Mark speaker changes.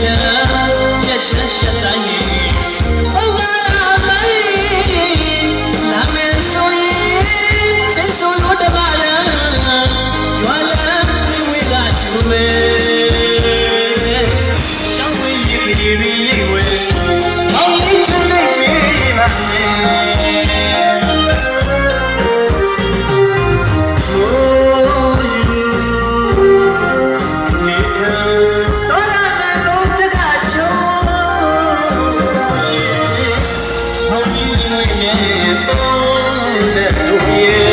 Speaker 1: ရှင်တန်မြတ်ချမ်းရှက်တိုင်းဟုတ်ပါမိုင်းလာမယ်ဆိုရင်စိတ်ဆိုးလို့တပါးလားရွာလန်းဝေးဝေးကကျူမယ်တောင်းဝေးရေပြေပြေရိတ် တဲ့